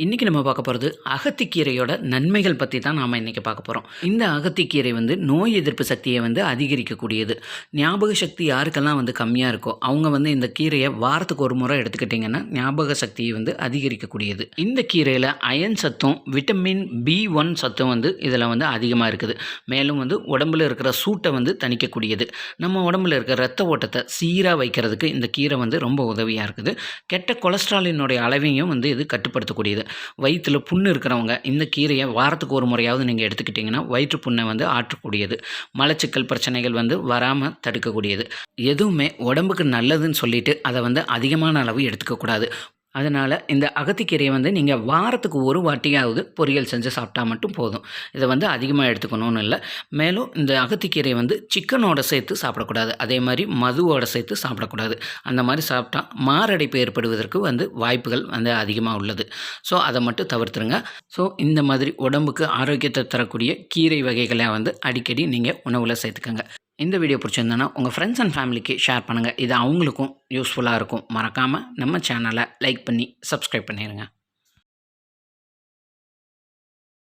இன்றைக்கி நம்ம பார்க்க போகிறது அகத்திக்கீரையோட நன்மைகள் பற்றி தான் நாம் இன்றைக்கி பார்க்க போகிறோம் இந்த அகத்திக்கீரை வந்து நோய் எதிர்ப்பு சக்தியை வந்து அதிகரிக்கக்கூடியது. ஞாபக சக்தி யாருக்கெல்லாம் வந்து கம்மியாக இருக்கோ அவங்க வந்து இந்த கீரையை வாரத்துக்கு ஒரு முறை எடுத்துக்கிட்டிங்கன்னா ஞாபக சக்தியை வந்து அதிகரிக்கக்கூடியது. இந்த கீரையில் அயன் சத்தும் விட்டமின் பி ஒன் சத்தும் வந்து இதில் வந்து அதிகமாக இருக்குது. மேலும் வந்து உடம்புல இருக்கிற சூட்டை வந்து தணிக்கக்கூடியது. நம்ம உடம்புல இருக்கிற ரத்த ஓட்டத்தை சீராக வைக்கிறதுக்கு இந்த கீரை வந்து ரொம்ப உதவியாக இருக்குது. கெட்ட கொலஸ்ட்ராலினுடைய அளவையும் வந்து இது கட்டுப்படுத்தக்கூடியது. வயிற்றில் புண்ணு இருக்கிறவங்க இந்த கீரையை வாரத்துக்கு ஒரு முறையாவது நீங்கள் எடுத்துக்கிட்டிங்கன்னா வயிற்று புண்ணை வந்து ஆற்றக்கூடியது. மலச்சிக்கல் பிரச்சனைகள் வந்து வராமல் தடுக்கக்கூடியது. எதுவுமே உடம்புக்கு நல்லதுன்னு சொல்லிட்டு அதை வந்து அதிகமான அளவு எடுத்துக்கக்கூடாது. அதனால் இந்த அகத்திக்கீரையை வந்து நீங்கள் வாரத்துக்கு ஒரு வாட்டியாவது பொரியல் செஞ்சு சாப்பிட்டா மட்டும் போதும். இதை வந்து அதிகமாக எடுத்துக்கணும்னு இல்லை. மேலும் இந்த அகத்திக்கீரையை வந்து சிக்கனோட சேர்த்து சாப்பிடக்கூடாது. அதே மாதிரி மதுவோட சேர்த்து சாப்பிடக்கூடாது. அந்த மாதிரி சாப்பிட்டா மாரடைப்பு ஏற்படுவதற்கு வந்து வாய்ப்புகள் வந்து அதிகமாக உள்ளது. ஸோ அதை மட்டும் தவிர்த்துருங்க. ஸோ இந்த மாதிரி உடம்புக்கு ஆரோக்கியத்தை தரக்கூடிய கீரை வகைகளை வந்து அடிக்கடி நீங்கள் உணவில் சேர்த்துக்கோங்க. இந்த வீடியோ பிடிச்சிருந்தனா உங்கள் ஃப்ரெண்ட்ஸ் அண்ட் ஃபேமிலிக்கு ஷேர் பண்ணுங்கள் இது அவங்களுக்கும் யூஸ்ஃபுல்லாக இருக்கும். மறக்காமல் நம்ம சேனலை லைக் பண்ணி சப்ஸ்கிரைப் பண்ணிடுங்க